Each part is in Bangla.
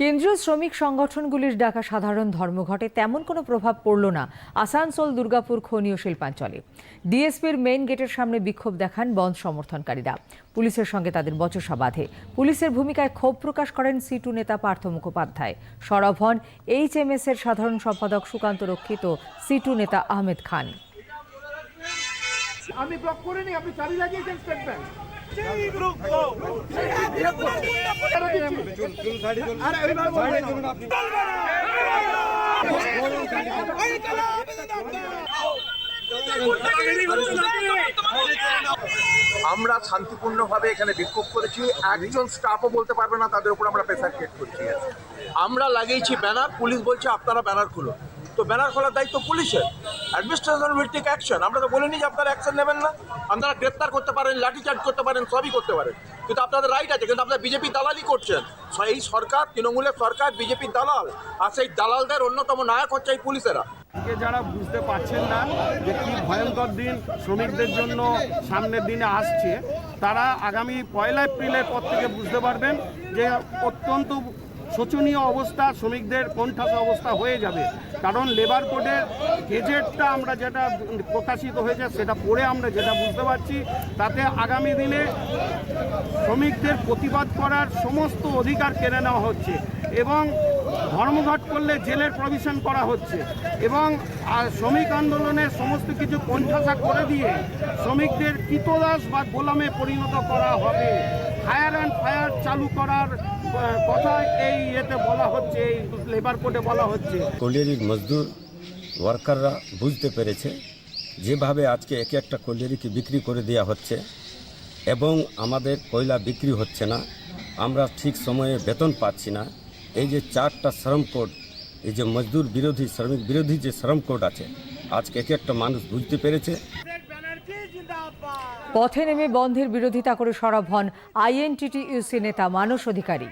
কেন্দ্রীয় শ্রমিক সংগঠনগুলির ডাকা সাধারণ ধর্মঘটে তেমন কোনো প্রভাব পড়ল না। আসানসোল, দুর্গাপুর খনীয় শিল্পাঞ্চলে। ডিএসপির মেইন গেটের সামনে বিক্ষোভ দেখান বন্ধ সমর্থনকারীরা। পুলিশের সঙ্গে তাদের বচসা বাঁধে। পুলিশের ভূমিকায় ক্ষোভ প্রকাশ করেন সিটু নেতা পার্থ মুখোপাধ্যায়। সরব হন এইচএমএস এর সাধারণ সম্পাদক সুকান্ত রক্ষিত সিটু নেতা আহমেদ খান। আমি ব্লক করিনি, আপনি চাবি লাগিয়েছেন স্টেট ব্যাংক আমরা শান্তিপূর্ণভাবে এখানে বিক্ষোভ করেছি। একজন স্টাফও বলতে পারবে না, তাদের উপর আমরা প্রেসার ক্রিয়েট করছি। আমরা লাগিয়েছি ব্যানার পুলিশ বলছে আপনারা ব্যানার খুলুন তো ব্যানার খোলার দায়িত্ব পুলিশের। অ্যাডমিনিস্ট্রেশন টেক অ্যাকশন আমরা তো বলিনি যে আপনারা অ্যাকশন নেবেন না। আপনারা গ্রেপ্তার করতে পারেন, লাঠিচার্জ করতে পারেন, সবই করতে পারেন। কিন্তু আপনাদের রাইট আছে, কিন্তু আপনারা বিজেপি দালালি করছেন। এই সরকার, তৃণমূলের সরকার বিজেপির দালাল। আর সেই দালালদের অন্যতম নায়ক হচ্ছে এই পুলিশেরা। যারা বুঝতে পারছেন না যে কি ভয়ঙ্কর দিন শ্রমিকদের জন্য সামনের দিনে আসছে, তারা আগামী পয়লা এপ্রিলের পর থেকে বুঝতে পারবেন যে অত্যন্ত শোচনীয় অবস্থা, শ্রমিকদের কোণঠাসা অবস্থা হয়ে যাবে। কারণ লেবার কোডের গেজেটটা আমরা যেটা প্রকাশিত হয়েছে, সেটা পড়ে আমরা যেটা বুঝতে পারছি, তাতে আগামী দিনে শ্রমিকদের প্রতিবাদ করার সমস্ত অধিকার কেড়ে নেওয়া হচ্ছে। এবং ধর্মঘট করলে জেলের প্রভিশন করা হচ্ছে এবং শ্রমিক আন্দোলনের সমস্ত কিছু কোণঠাসা করে দিয়ে শ্রমিকদের কৃতদাস বা গোলামে পরিণত করা হবে। ফায়ার অ্যান্ড ফায়ার চালু করার কথা এই ইয়েতে বলা হচ্ছে, এই লেবার কোডে বলা হচ্ছে। কলিয়ারির মজদুর ওয়ার্কাররা বুঝতে পেরেছে যেভাবে আজকে একে একটা কলিয়ারিকে বিক্রি করে দেওয়া হচ্ছে এবং আমাদের কয়লা বিক্রি হচ্ছে না, আমরা ঠিক সময়ে বেতন পাচ্ছি না। এই যে চারটা শ্রম কোড, এই যে মজদুর বিরোধী, শ্রমিক বিরোধী যে শ্রম কোড আছে, আজকে এক একটা মানুষ বুঝতে পেরেছে। পথে নেমে বন্ধের বিরোধিতা করে সরব হন আইএনটিটি ইউসি নেতা, মানস অধিকারী।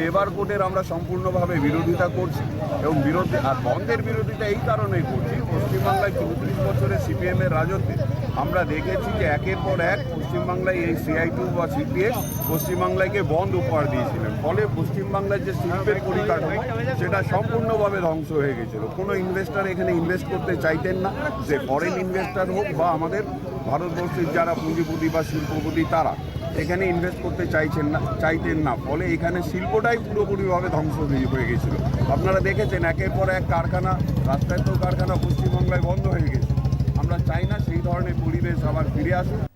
লেবার কোডের আমরা সম্পূর্ণভাবে বিরোধিতা করছি এবং বিরোধী আর বন্ধের বিরোধিতা এই কারণেই করছি। পশ্চিমবাংলায় চৌত্রিশ বছরের সিপিএম এর রাজত্বে আমরা দেখেছি যে একের পর এক পশ্চিমবাংলায় এই সিআই টু বা সিপিএম পশ্চিমবাংলাকে বন্ধ উপহার দিয়েছিলেন। ফলে পশ্চিমবাংলার যে শিল্পের পরিকাঠামো, সেটা সম্পূর্ণভাবে ধ্বংস হয়ে গেছিল। কোনো ইনভেস্টার এখানে ইনভেস্ট করতে চাইতেন না। যে ফরেন ইনভেস্টার হোক বা আমাদের ভারতবর্ষের যারা পুঁজিপতি বা শিল্পপতি, তারা। এখানে ইনভেস্ট করতে চাইছেন না, চাইতেন না। ফলে এখানে শিল্পটাই পুরোপুরিভাবে ধ্বংস হয়ে গেছিল। আপনারা দেখেছেন, একের পর এক কারখানা, রাস্তায় তো কারখানা পশ্চিমবাংলায় বন্ধ হয়ে গেছে। আমরা চাই না সেই ধরনের পরিবেশ আবার ফিরে আসুক।